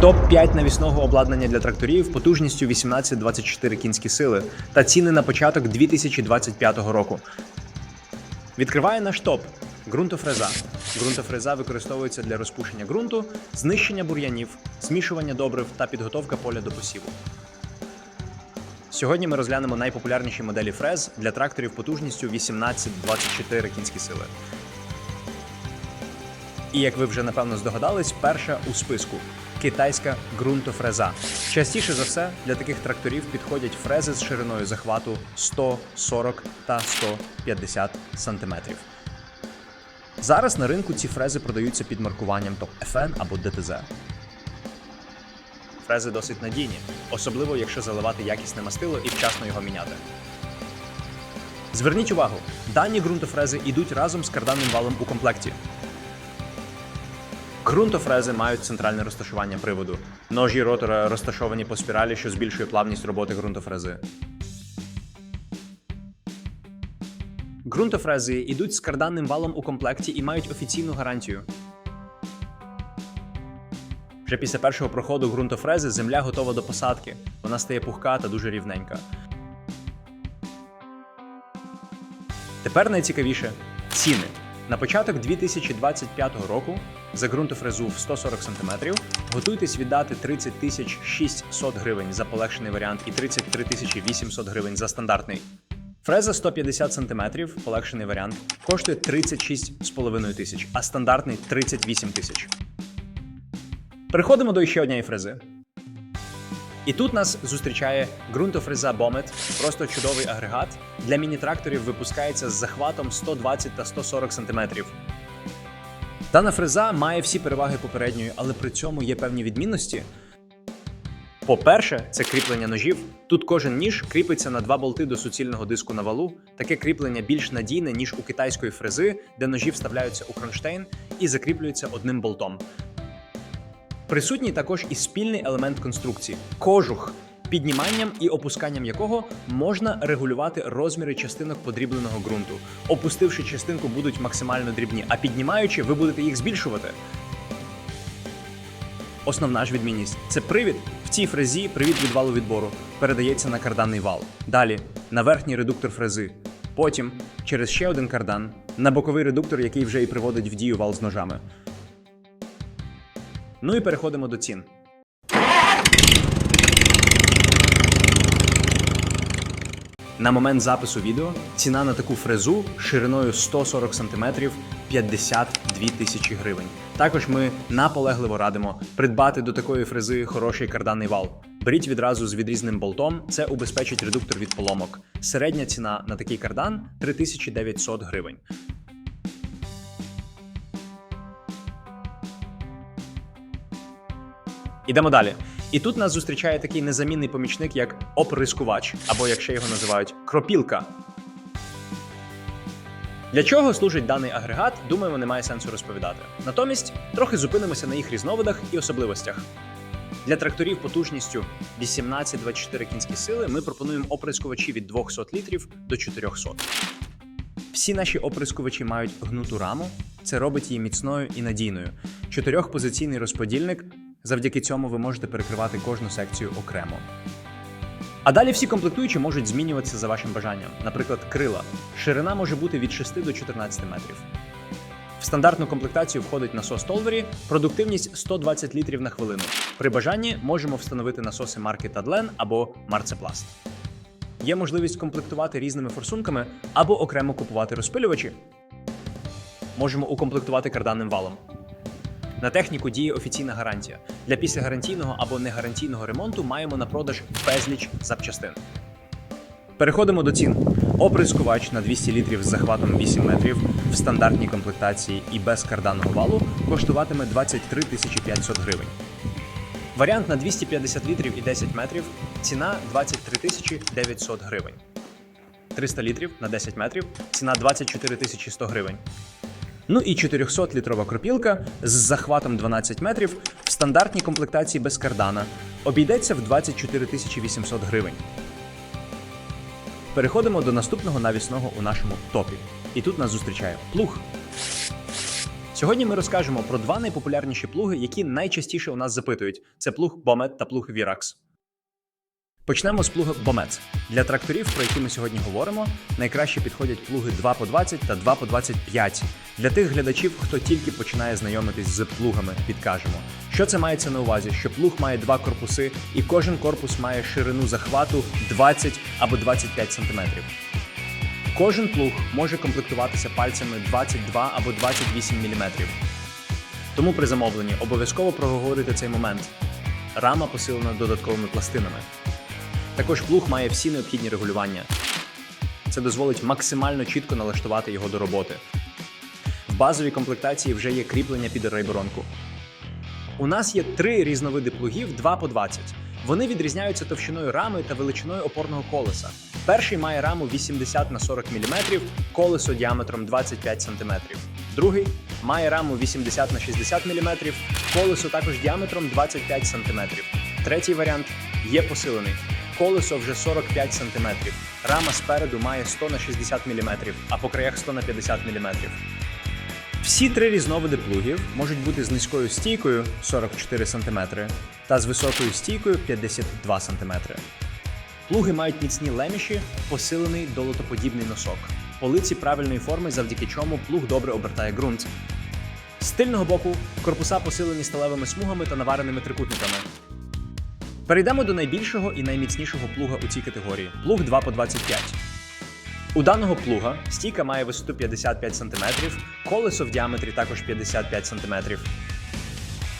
Топ-5 навісного обладнання для тракторів потужністю 18-24 кінські сили та ціни на початок 2025 року. Відкриває наш топ ґрунтофреза. Ґрунтофреза використовується для розпушення ґрунту, знищення бур'янів, змішування добрив та підготовка поля до посіву. Сьогодні ми розглянемо найпопулярніші моделі фрез для тракторів потужністю 18-24 кінські сили. І як ви вже напевно здогадались, перша у списку китайська ґрунтофреза. Частіше за все для таких тракторів підходять фрези з шириною захвату 100, 40 та 150 см. Зараз на ринку ці фрези продаються під маркуванням ТОП FN або ДТЗ. Фрези досить надійні, особливо якщо заливати якісне мастило і вчасно його міняти. Зверніть увагу, дані ґрунтофрези йдуть разом з карданним валом у комплекті. Ґрунтофрези мають центральне розташування приводу. Ножі ротора розташовані по спіралі, що збільшує плавність роботи ґрунтофрези. Ґрунтофрези йдуть з карданним валом у комплекті і мають офіційну гарантію. Вже після першого проходу ґрунтофрези земля готова до посадки. Вона стає пухка та дуже рівненька. Тепер найцікавіше ціни. На початок 2025 року за ґрунтофрезу в 140 см готуйтесь віддати 30 тисяч 600 гривень за полегшений варіант і 33 тисячі 800 гривень за стандартний. Фреза 150 см, полегшений варіант, коштує 36,5 тисяч, а стандартний 38 тисяч. Переходимо до ще однієї фрези. І тут нас зустрічає ґрунтофреза Бомет, просто чудовий агрегат. Для міні-тракторів випускається з захватом 120 та 140 см. Дана фреза має всі переваги попередньої, але при цьому є певні відмінності. По-перше, це кріплення ножів. Тут кожен ніж кріпиться на два болти до суцільного диску на валу. Таке кріплення більш надійне, ніж у китайської фрези, де ножі вставляються у кронштейн і закріплюються одним болтом. Присутній також і спільний елемент конструкції кожух, підніманням і опусканням якого можна регулювати розміри частинок подрібленого ґрунту. Опустивши частинку, будуть максимально дрібні, а піднімаючи, ви будете їх збільшувати. Основна ж відмінність це привід. В цій фрезі привід від валу відбору передається на карданний вал. Далі на верхній редуктор фрези. Потім через ще один кардан на боковий редуктор, який вже і приводить в дію вал з ножами. Ну і переходимо до цін. На момент запису відео ціна на таку фрезу шириною 140 см 52 тисячі гривень. Також ми наполегливо радимо придбати до такої фрези хороший карданний вал. Беріть відразу з відрізним болтом, це убезпечить редуктор від поломок. Середня ціна на такий кардан 3900 гривень. Ідемо далі. І тут нас зустрічає такий незамінний помічник, як оприскувач, або як ще його називають кропілка. Для чого служить даний агрегат, думаємо, немає сенсу розповідати. Натомість трохи зупинимося на їх різновидах і особливостях. Для тракторів потужністю 18-24 кінські сили ми пропонуємо оприскувачі від 200 літрів до 400. Всі наші оприскувачі мають гнуту раму, це робить її міцною і надійною. Чотирьохпозиційний розподільник. Завдяки цьому ви можете перекривати кожну секцію окремо. А далі всі комплектуючі можуть змінюватися за вашим бажанням. Наприклад, крила. Ширина може бути від 6 до 14 метрів. В стандартну комплектацію входить насос Толвері, продуктивність 120 літрів на хвилину. При бажанні можемо встановити насоси марки Тадлен або Марцепласт. Є можливість комплектувати різними форсунками або окремо купувати розпилювачі. Можемо укомплектувати карданним валом. На техніку діє офіційна гарантія. Для післягарантійного або негарантійного ремонту маємо на продаж безліч запчастин. Переходимо до цін. Оприскувач на 200 літрів з захватом 8 метрів в стандартній комплектації і без карданного валу коштуватиме 23 500 гривень. Варіант на 250 літрів і 10 метрів ціна 23 900 гривень. 300 літрів на 10 метрів ціна 24 100 гривень. Ну і 400-літрова кропілка з захватом 12 метрів в стандартній комплектації без кардана обійдеться в 24 800 гривень. Переходимо до наступного навісного у нашому топі. І тут нас зустрічає плуг. Сьогодні ми розкажемо про два найпопулярніші плуги, які найчастіше у нас запитують: це плуг Бомет та плуг Virax. Почнемо з плуга Бомец. Для тракторів, про які ми сьогодні говоримо, найкраще підходять плуги 2 по 20 та 2 по 25. Для тих глядачів, хто тільки починає знайомитись з плугами, підкажемо. Що це мається на увазі? Що плуг має два корпуси, і кожен корпус має ширину захвату 20 або 25 см. Кожен плуг може комплектуватися пальцями 22 або 28 мм. Тому при замовленні обов'язково проговорити цей момент. Рама посилена додатковими пластинами. Також плуг має всі необхідні регулювання. Це дозволить максимально чітко налаштувати його до роботи. В базовій комплектації вже є кріплення під рейборонку. У нас є три різновиди плугів 2 по 20. Вони відрізняються товщиною рами та величиною опорного колеса. Перший має раму 80 на 40 мм, колесо діаметром 25 см. Другий має раму 80 на 60 мм, колесо також діаметром 25 см. Третій варіант є посилений. Колесо вже 45 см. Рама спереду має 100 на 60 мм, а по краях 100 на 50 мм. Всі три різновиди плугів можуть бути з низькою стійкою 44 см та з високою стійкою 52 см. Плуги мають міцні леміші, посилений долотоподібний носок. Полиці правильної форми, завдяки чому плуг добре обертає ґрунт. З тильного боку корпуса посилені сталевими смугами та навареними трикутниками. Перейдемо до найбільшого і найміцнішого плуга у цій категорії плуг 2 по 25. У даного плуга стійка має висоту 55 см, колесо в діаметрі також 55 см.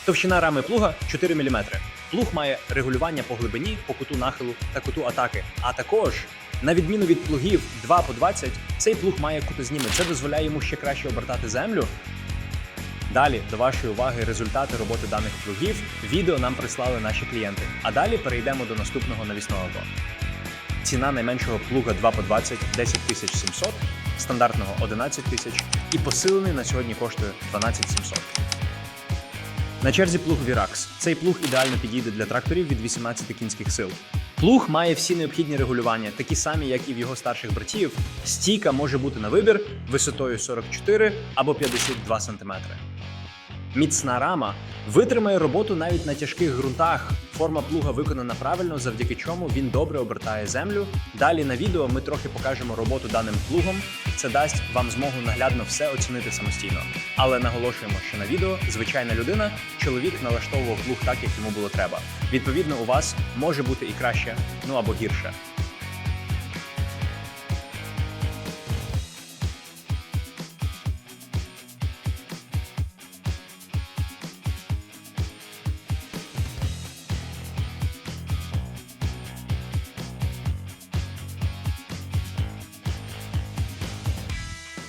Товщина рами плуга 4 мм. Плуг має регулювання по глибині, по куту нахилу та куту атаки. А також, на відміну від плугів 2 по 20, цей плуг має кутозніми. Це дозволяє йому ще краще обертати землю. Далі до вашої уваги результати роботи даних плугів. Відео нам прислали наші клієнти. А далі перейдемо до наступного навісного авто. Ціна найменшого плуга 2 по 20 10 тисяч 700, стандартного 11 тисяч і посилений на сьогодні коштує 12 700. На черзі плуг Virax. Цей плуг ідеально підійде для тракторів від 18 кінських сил. Плуг має всі необхідні регулювання, такі самі, як і в його старших братів. Стійка може бути на вибір висотою 44 або 52 см. Міцна рама витримає роботу навіть на тяжких ґрунтах. Форма плуга виконана правильно, завдяки чому він добре обертає землю. Далі на відео ми трохи покажемо роботу даним плугом. Це дасть вам змогу наглядно все оцінити самостійно. Але наголошуємо, що на відео звичайна людина, чоловік налаштовував плуг так, як йому було треба. Відповідно, у вас може бути і краще, ну або гірше.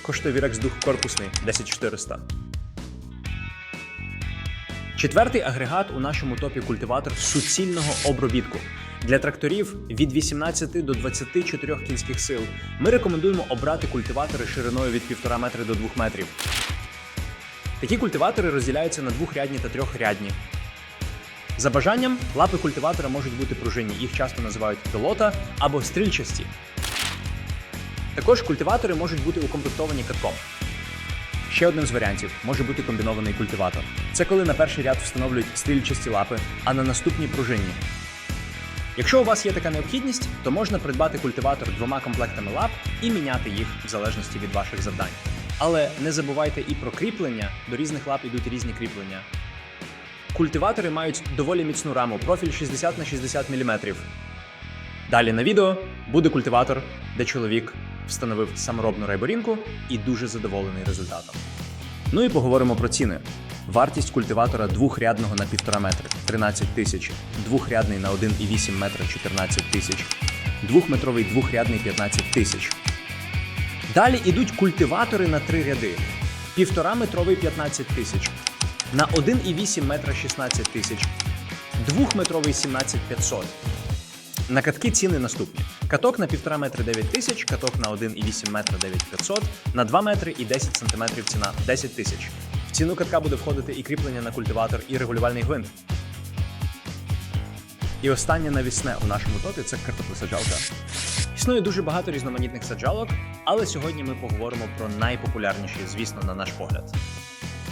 Коштує Virax дух корпусний 10400. Четвертий агрегат у нашому топі культиватор суцільного обробітку. Для тракторів від 18 до 24 кінських сил ми рекомендуємо обрати культиватори шириною від 1,5 метри до 2 метрів. Такі культиватори розділяються на двохрядні та трьохрядні. За бажанням, лапи культиватора можуть бути пружинні, їх часто називають пілота або стрільчасті. Також культиватори можуть бути укомплектовані катком. Ще одним з варіантів може бути комбінований культиватор. Це коли на перший ряд встановлюють стрільчасті лапи, а на наступні пружинні. Якщо у вас є така необхідність, то можна придбати культиватор двома комплектами лап і міняти їх в залежності від ваших завдань. Але не забувайте і про кріплення, до різних лап ідуть різні кріплення. Культиватори мають доволі міцну раму, профіль 60 на 60 мм. Далі на відео буде культиватор, де чоловік встановив саморобну райборінку і дуже задоволений результатом. Ну і поговоримо про ціни. Вартість культиватора двохрядного на 1,5 метри 13 тисяч, двохрядний на 1,8 метра 14 тисяч, двохметровий двохрядний 15 тисяч. Далі йдуть культиватори на три ряди: півтора метровий 15 тисяч, на 1,8 метра 16 тисяч, двохметровий 17 500. На катки ціни наступні: каток на 1,5 метри 9 тисяч, каток на 1,8 метра 9500, на 2 метри і 10 сантиметрів ціна 10 тисяч. В ціну катка буде входити і кріплення на культиватор, і регулювальний гвинт. І останнє навісне у нашому топі це картоплесаджалка. Існує дуже багато різноманітних саджалок, але сьогодні ми поговоримо про найпопулярніші, звісно, на наш погляд.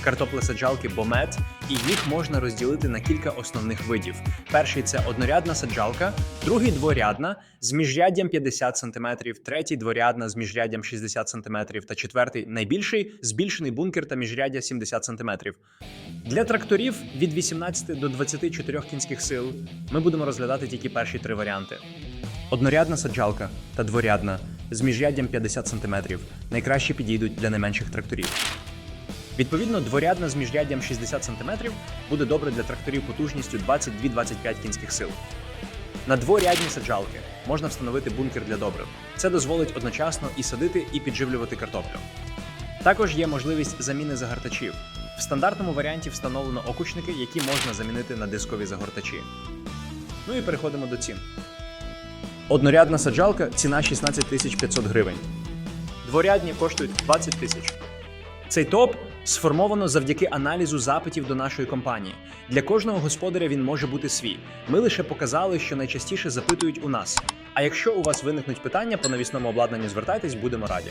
Картоплесаджалки Бомет, і їх можна розділити на кілька основних видів. Перший це однорядна саджалка, другий дворядна з міжряддям 50 см, третій дворядна з міжряддям 60 см та четвертий найбільший збільшений бункер та міжряддя 70 см. Для тракторів від 18 до 24 кінських сил ми будемо розглядати тільки перші три варіанти. Однорядна саджалка та дворядна з міжряддям 50 см найкраще підійдуть для найменших тракторів. Відповідно, дворядна з міжряддям 60 см буде добре для тракторів потужністю 22-25 кінських сил. На дворядні саджалки можна встановити бункер для добрив. Це дозволить одночасно і садити, і підживлювати картоплю. Також є можливість заміни загортачів. В стандартному варіанті встановлено окучники, які можна замінити на дискові загортачі. Ну і переходимо до цін. Однорядна саджалка ціна 16 500 гривень. Дворядні коштують 20 тисяч. Цей топ сформовано завдяки аналізу запитів до нашої компанії. Для кожного господаря він може бути свій. Ми лише показали, що найчастіше запитують у нас. А якщо у вас виникнуть питання по навісному обладнанню, звертайтесь, будемо раді.